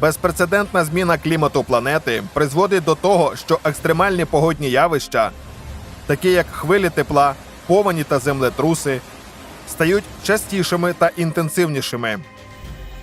Безпрецедентна зміна клімату планети призводить до того, що екстремальні погодні явища, такі як хвилі тепла, повені та землетруси, стають частішими та інтенсивнішими.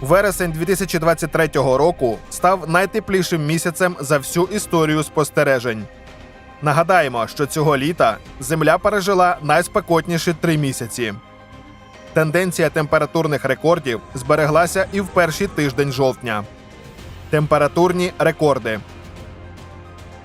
Вересень 2023 року став найтеплішим місяцем за всю історію спостережень. Нагадаємо, що цього літа Земля пережила найспекотніші три місяці. Тенденція температурних рекордів збереглася і в перший тиждень жовтня. Температурні рекорди.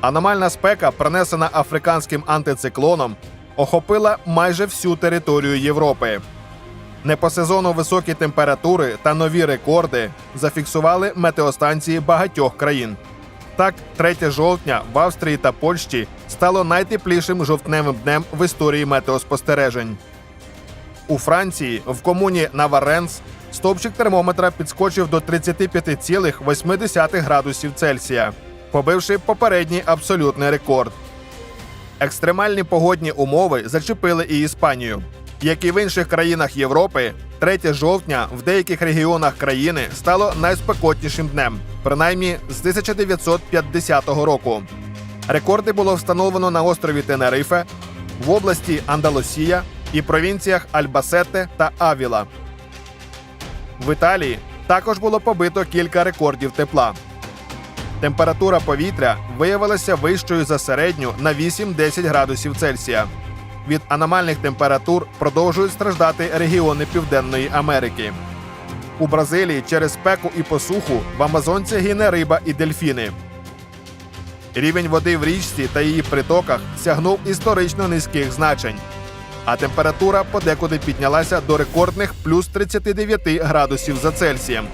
Аномальна спека, принесена африканським антициклоном, охопила майже всю територію Європи. Не по сезону високі температури та нові рекорди зафіксували метеостанції багатьох країн. Так, 3 жовтня в Австрії та Польщі стало найтеплішим жовтневим днем в історії метеоспостережень. У Франції в комуні Наваренс стовпчик термометра підскочив до 35,8 градусів Цельсія, побивши попередній абсолютний рекорд. Екстремальні погодні умови зачепили і Іспанію. Як і в інших країнах Європи, 3 жовтня в деяких регіонах країни стало найспекотнішим днем, принаймні з 1950 року. Рекорди було встановлено на острові Тенерифе, в області Андалусія і провінціях Альбасете та Авіла. В Італії також було побито кілька рекордів тепла. Температура повітря виявилася вищою за середню на 8-10 градусів Цельсія. Від аномальних температур продовжують страждати регіони Південної Америки. У Бразилії через спеку і посуху в Амазонці гине риба і дельфіни. Рівень води в річці та її притоках сягнув історично низьких значень, а температура подекуди піднялася до рекордних плюс 39 градусів за Цельсієм,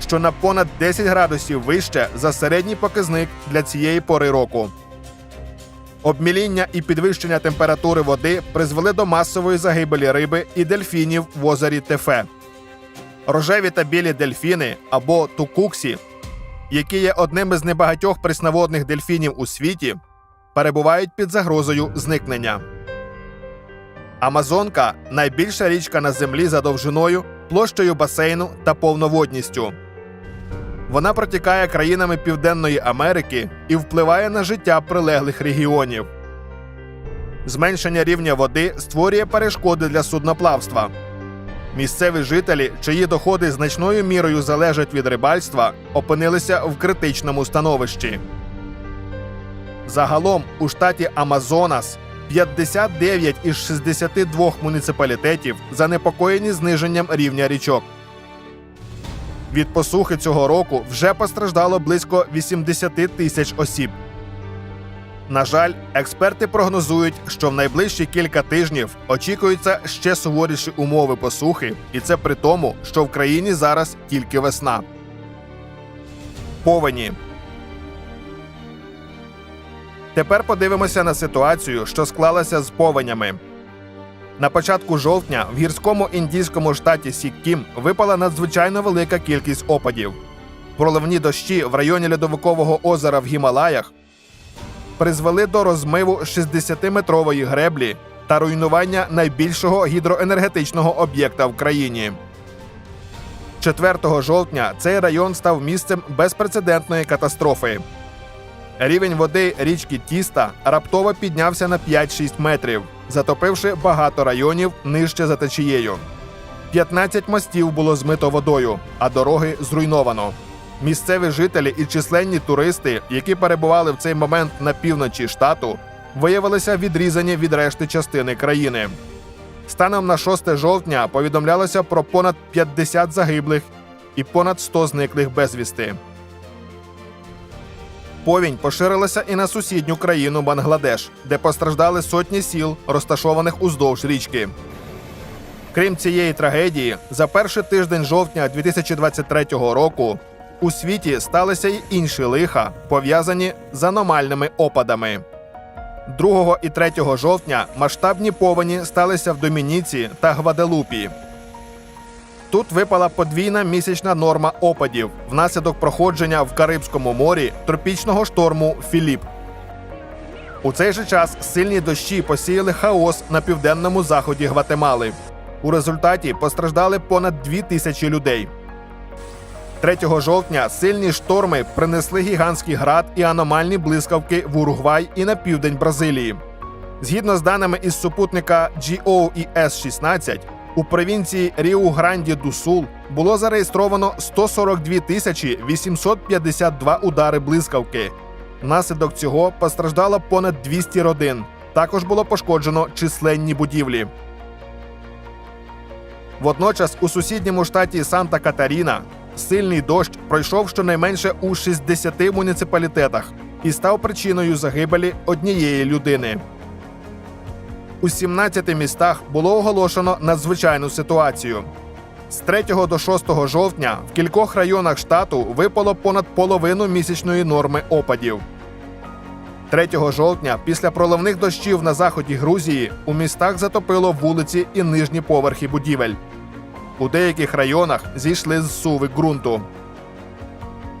що на понад 10 градусів вище за середній показник для цієї пори року. Обміління і підвищення температури води призвели до масової загибелі риби і дельфінів в озері Тефе. Рожеві та білі дельфіни або тукуксі, які є одним із небагатьох пресноводних дельфінів у світі, перебувають під загрозою зникнення. Амазонка найбільша річка на землі за довжиною, площею басейну та повноводністю. Вона протікає країнами Південної Америки і впливає на життя прилеглих регіонів. Зменшення рівня води створює перешкоди для судноплавства. Місцеві жителі, чиї доходи значною мірою залежать від рибальства, опинилися в критичному становищі. Загалом у штаті Амазонас 59 із 62 муніципалітетів занепокоєні зниженням рівня річок. Від посухи цього року вже постраждало близько 80 тисяч осіб. На жаль, експерти прогнозують, що в найближчі кілька тижнів очікуються ще суворіші умови посухи, і це при тому, що в країні зараз тільки весна. Повені. Тепер подивимося на ситуацію, що склалася з повенями. На початку жовтня в гірському індійському штаті Сіккім випала надзвичайно велика кількість опадів. Проливні дощі в районі льодовикового озера в Гімалаях призвели до розмиву 60-метрової греблі та руйнування найбільшого гідроенергетичного об'єкта в країні. 4 жовтня цей район став місцем безпрецедентної катастрофи. Рівень води річки Тіста раптово піднявся на 5-6 метрів, затопивши багато районів нижче за течією. 15 мостів було змито водою, а дороги зруйновано. Місцеві жителі і численні туристи, які перебували в цей момент на півночі штату, виявилися відрізані від решти частини країни. Станом на 6 жовтня повідомлялося про понад 50 загиблих і понад 100 зниклих безвісти. Повінь поширилася і на сусідню країну Бангладеш, де постраждали сотні сіл, розташованих уздовж річки. Крім цієї трагедії, за перший тиждень жовтня 2023 року у світі сталися й інші лиха, пов'язані з аномальними опадами. 2 і 3 жовтня масштабні повені сталися в Домініці та Гваделупі. Тут випала подвійна місячна норма опадів внаслідок проходження в Карибському морі тропічного шторму Філіп. У цей же час сильні дощі посіяли хаос на південному заході Гватемали. У результаті постраждали понад дві тисячі людей. 3 жовтня сильні шторми принесли гігантський град і аномальні блискавки в Уругвай і на південь Бразилії. Згідно з даними із супутника GOES-16, у провінції Ріу-Гранді-ду-Сул було зареєстровано 142 тисячі 852 удари блискавки. Внаслідок цього постраждало понад 200 родин. Також було пошкоджено численні будівлі. Водночас у сусідньому штаті Санта-Катаріна сильний дощ пройшов щонайменше у 60 муніципалітетах і став причиною загибелі однієї людини. У 17 містах було оголошено надзвичайну ситуацію. З 3 до 6 жовтня в кількох районах штату випало понад половину місячної норми опадів. 3 жовтня, після проливних дощів на заході Грузії, у містах затопило вулиці і нижні поверхи будівель. У деяких районах зійшли з суви ґрунту.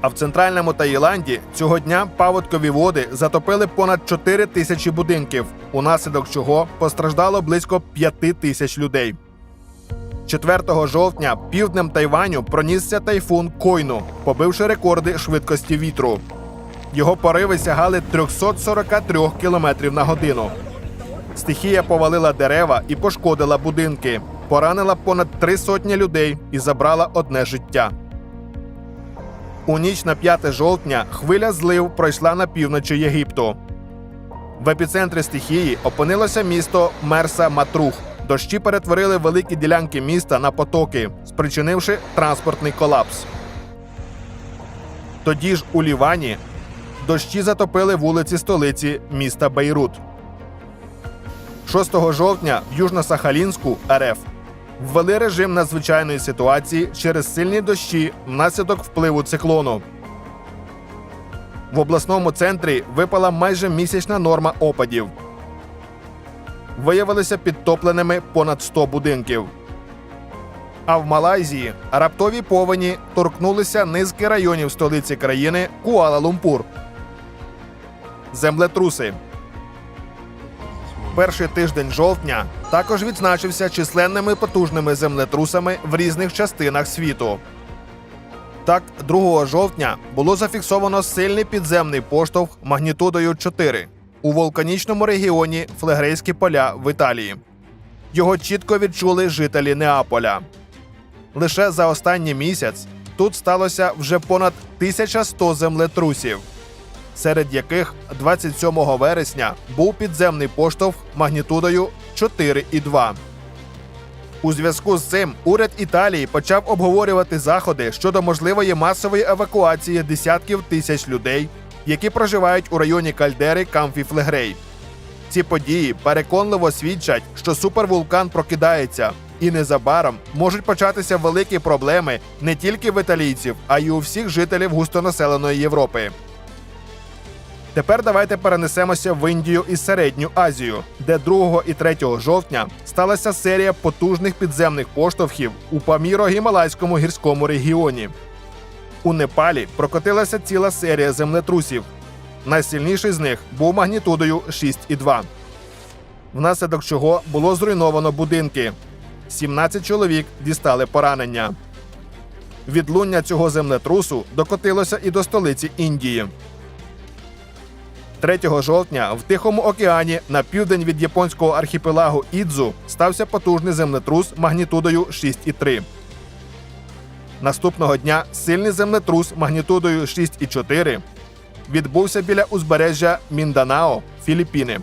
А в центральному Таїланді цього дня паводкові води затопили понад 4 тисячі будинків, унаслідок чого постраждало близько 5 тисяч людей. 4 жовтня півднем Тайваню пронісся тайфун Койну, побивши рекорди швидкості вітру. Його пориви сягали 343 км на годину. Стихія повалила дерева і пошкодила будинки, поранила понад три сотні людей і забрала одне життя. У ніч на 5 жовтня хвиля злив пройшла на півночі Єгипту. В епіцентрі стихії опинилося місто Мерса Матрух. Дощі перетворили великі ділянки міста на потоки, спричинивши транспортний колапс. Тоді ж у Лівані дощі затопили вулиці столиці міста Бейрут. 6 жовтня в Южно-Сахалінську РФ ввели режим надзвичайної ситуації через сильні дощі внаслідок впливу циклону. В обласному центрі випала майже місячна норма опадів. Виявилися підтопленими понад 100 будинків. А в Малайзії раптові повені торкнулися низки районів столиці країни Куала-Лумпур. Землетруси. Перший тиждень жовтня також відзначився численними потужними землетрусами в різних частинах світу. Так, 2 жовтня було зафіксовано сильний підземний поштовх магнітудою 4 у вулканічному регіоні Флегрейські поля в Італії. Його чітко відчули жителі Неаполя. Лише за останній місяць тут сталося вже понад 1100 землетрусів, серед яких 27 вересня був підземний поштовх магнітудою 4,2. У зв'язку з цим уряд Італії почав обговорювати заходи щодо можливої масової евакуації десятків тисяч людей, які проживають у районі кальдери Камфі Флегрей. Ці події переконливо свідчать, що супервулкан прокидається, і незабаром можуть початися великі проблеми не тільки в італійців, а й у всіх жителів густонаселеної Європи. Тепер давайте перенесемося в Індію і Середню Азію, де 2 і 3 жовтня сталася серія потужних підземних поштовхів у Паміро-Гімалайському гірському регіоні. У Непалі прокотилася ціла серія землетрусів. Найсильніший з них був магнітудою 6,2. Внаслідок чого було зруйновано будинки. 17 чоловік дістали поранення. Відлуння цього землетрусу докотилося і до столиці Індії. 3 жовтня в Тихому океані на південь від японського архіпелагу Ідзу стався потужний землетрус магнітудою 6,3. Наступного дня сильний землетрус магнітудою 6,4 відбувся біля узбережжя Мінданао, Філіппіни.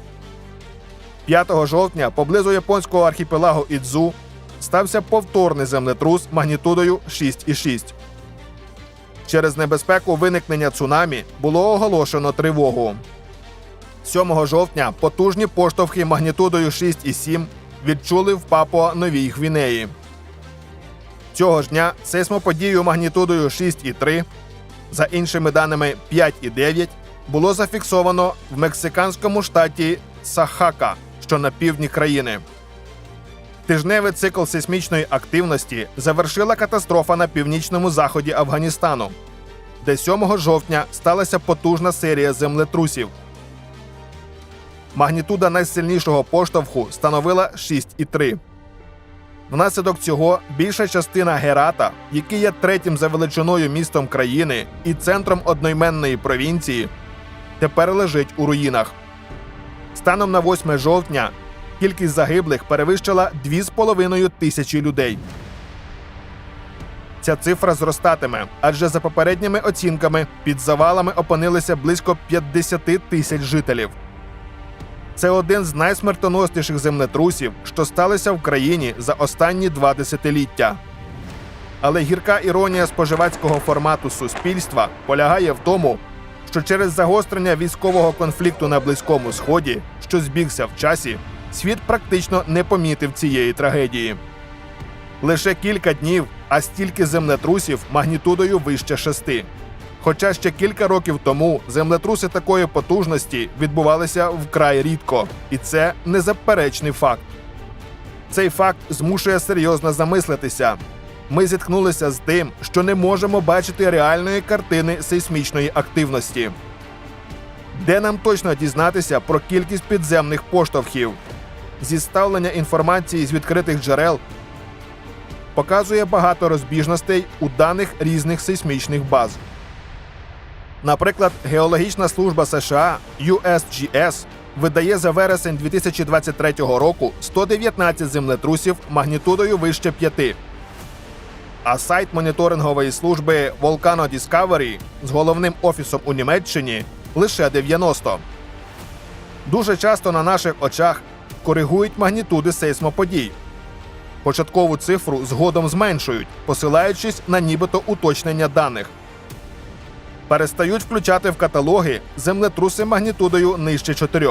5 жовтня поблизу японського архіпелагу Ідзу стався повторний землетрус магнітудою 6,6. Через небезпеку виникнення цунамі було оголошено тривогу. 7 жовтня потужні поштовхи магнітудою 6,7 відчули в Папуа Новій Гвінеї. Цього ж дня сейсмоподію магнітудою 6,3, за іншими даними 5,9, було зафіксовано в мексиканському штаті Сахака, що на півдні країни. Тижневий цикл сейсмічної активності завершила катастрофа на північному заході Афганістану, де 7 жовтня сталася потужна серія землетрусів. Магнітуда найсильнішого поштовху становила 6,3. Внаслідок цього більша частина Герата, який є третім за величиною містом країни і центром одноіменної провінції, тепер лежить у руїнах. Станом на 8 жовтня кількість загиблих перевищила 2,5 тисячі людей. Ця цифра зростатиме, адже за попередніми оцінками під завалами опинилися близько 50 тисяч жителів. Це один з найсмертоносніших землетрусів, що сталися в країні за останні два десятиліття. Але гірка іронія споживацького формату суспільства полягає в тому, що через загострення військового конфлікту на Близькому Сході, що збігся в часі, світ практично не помітив цієї трагедії. Лише кілька днів, а стільки землетрусів магнітудою вище шести. Хоча ще кілька років тому землетруси такої потужності відбувалися вкрай рідко, і це незаперечний факт. Цей факт змушує серйозно замислитися. Ми зіткнулися з тим, що не можемо бачити реальної картини сейсмічної активності. Де нам точно дізнатися про кількість підземних поштовхів? Зі ставлення інформації з відкритих джерел показує багато розбіжностей у даних різних сейсмічних баз. Наприклад, Геологічна служба США USGS видає за вересень 2023 року 119 землетрусів магнітудою вище 5. А сайт моніторингової служби Volcano Discovery з головним офісом у Німеччині лише 90. Дуже часто на наших очах коригують магнітуди сейсмоподій. Початкову цифру згодом зменшують, посилаючись на нібито уточнення даних. Перестають включати в каталоги землетруси магнітудою нижче 4.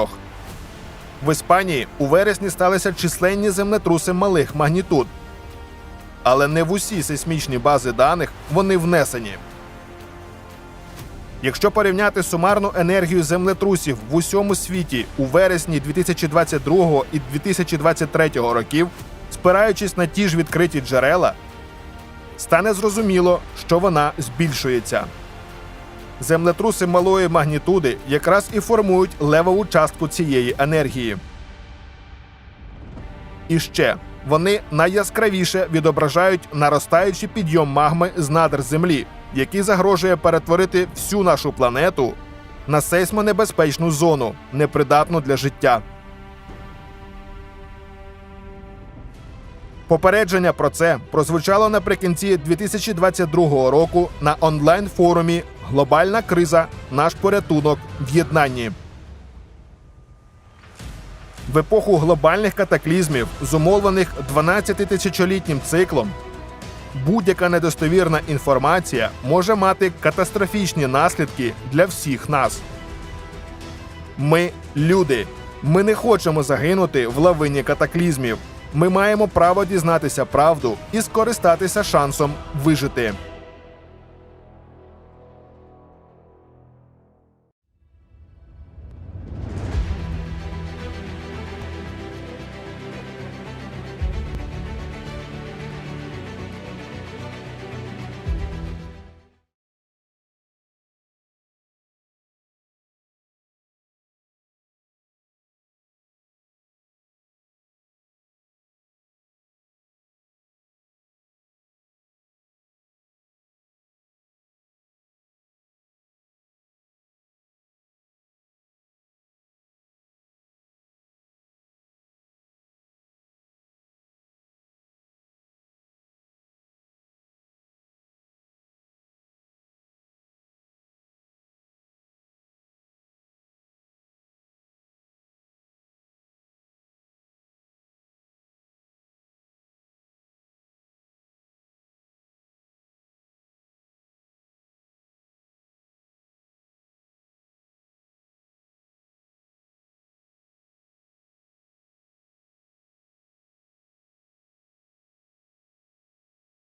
В Іспанії у вересні сталися численні землетруси малих магнітуд. Але не в усі сейсмічні бази даних вони внесені. Якщо порівняти сумарну енергію землетрусів в усьому світі у вересні 2022 і 2023 років, спираючись на ті ж відкриті джерела, стане зрозуміло, що вона збільшується. Землетруси малої магнітуди якраз і формують левову частку цієї енергії. І ще вони найяскравіше відображають наростаючий підйом магми з надр землі, який загрожує перетворити всю нашу планету на сейсмонебезпечну зону, непридатну для життя. Попередження про це прозвучало наприкінці 2022 року на онлайн форумі Глобальна криза. Наш порятунок в єднанні. В епоху глобальних катаклізмів, зумовлених 12-тисячолітнім циклом, будь-яка недостовірна інформація може мати катастрофічні наслідки для всіх нас. Ми люди. Ми не хочемо загинути в лавині катаклізмів. Ми маємо право дізнатися правду і скористатися шансом вижити.